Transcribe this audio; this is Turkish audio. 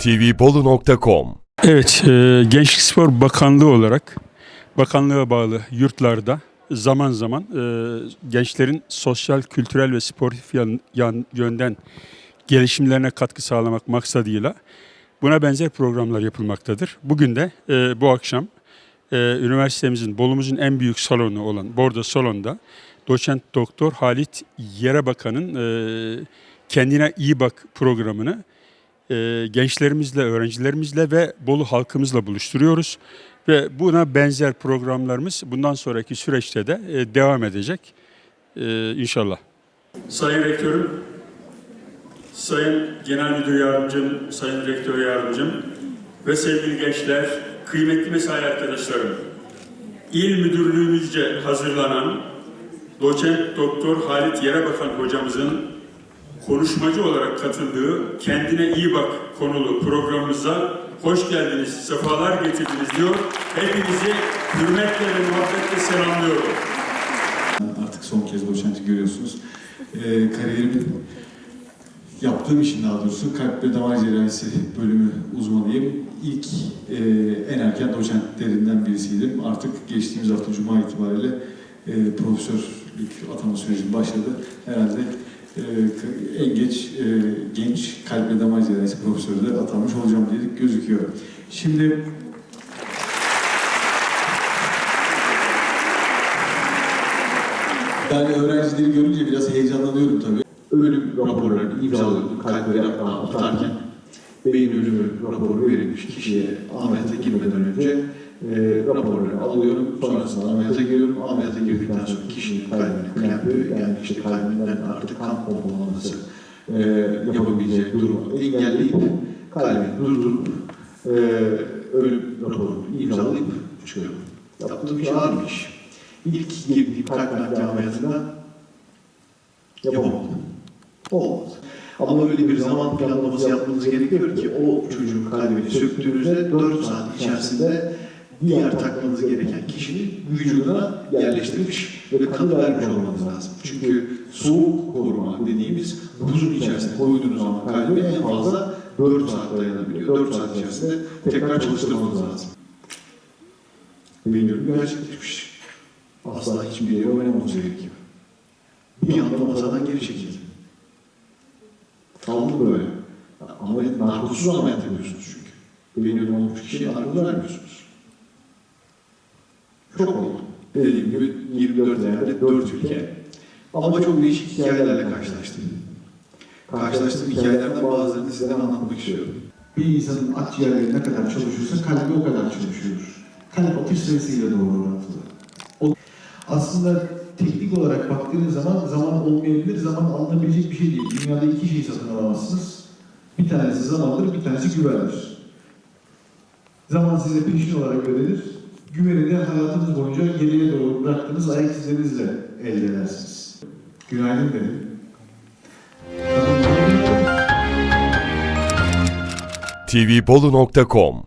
tvbolu.com Evet, e, Gençlik Spor Bakanlığı olarak bakanlığa bağlı yurtlarda zaman zaman e, gençlerin sosyal, kültürel ve sportif yan, yan- yönden gelişimlerine katkı sağlamak maksadıyla buna benzer programlar yapılmaktadır. Bugün de e, bu akşam e, üniversitemizin, Bolumuzun en büyük salonu olan Bordo Salon'da doçent doktor Halit Yerebakan'ın e, Kendine İyi Bak programını e, gençlerimizle, öğrencilerimizle ve Bolu halkımızla buluşturuyoruz. Ve buna benzer programlarımız bundan sonraki süreçte de e, devam edecek e, inşallah. Sayın Rektörüm, Sayın Genel Müdür Yardımcım, Sayın Rektör Yardımcım ve sevgili gençler, kıymetli mesai arkadaşlarım, İl Müdürlüğümüzce hazırlanan Doçent Doktor Halit Yerebakan hocamızın konuşmacı olarak katıldığı Kendine İyi Bak konulu programımıza hoş geldiniz, sefalar getirdiniz diyor. Hepinizi hürmetle ve muhabbetle selamlıyorum. Artık son kez doçenti görüyorsunuz. Ee, kariyerimin yaptığım işin daha doğrusu kalp ve damar cerrahisi bölümü uzmanıyım. İlk e, en erken doçentlerinden birisiydim. Artık geçtiğimiz hafta Cuma itibariyle e, profesörlük atama süreci başladı. Herhalde en geç e, genç kalp ve damar cerrahisi profesörü de atanmış olacağım diye gözüküyor. Şimdi Yani öğrencileri görünce biraz heyecanlanıyorum tabii. Ölüm raporlarını imzalıyordum kalp ve damar atarken. Beyin ölümü raporu verilmiş kişiye ameliyata girmeden önce e, raporları alıyorum. Sonrasında ameliyata giriyorum. Ameliyata girdikten sonra kişinin kalbini klempi yani işte kalbinden artık kan pompalaması e, yapabileceği durumu engelleyip kalbini durdurup e, ölüm raporunu imzalayıp çıkıyorum. Yaptığım iş ağır bir iş. İlk girdiğim kalp nakli ameliyatında yapamadım. Olmadı. Ama öyle bir zaman planlaması yapmanız gerekiyor ki o çocuğun kalbini söktüğünüzde 4 saat içerisinde diğer takmanız gereken kişinin vücuduna yerleştirmiş ve kanı vermiş olmanız lazım. Çünkü soğuk koruma dediğimiz buzun içerisine koyduğunuz zaman kalbi en fazla 4 saat dayanabiliyor. 4 saat içerisinde tekrar çalıştırmanız lazım. Benim gerçekleşmiş. Asla hiçbir yere oynamamız gerekiyor. Bir anda masadan geri çekildi. Kaldı böyle. Ameliyat, narkozsuz ameliyat yapıyorsunuz çünkü. Beyin ölüm olmuş kişiye narkoz vermiyorsunuz. Çok oldu. Dediğim gibi 24 yerde 4 ülke. Ama çok değişik hikayelerle karşılaştım. Karşılaştığım hikayelerden bazılarını size anlatmak istiyorum. Bir insanın akciğerleri ne kadar çalışıyorsa kalbi o kadar çalışıyordur. Kalp atış sayısıyla doğru orantılı. O, aslında teknik olarak baktığınız zaman zaman olmayabilir, zaman alınabilecek bir şey değil. Dünyada iki şey satın alamazsınız. Bir tanesi zamandır, bir tanesi güvendir. Zaman size peşin olarak ödenir. Güveni de hayatınız boyunca geriye doğru bıraktığınız ayak izlerinizle elde edersiniz. Günaydın dedim. tvbolu.com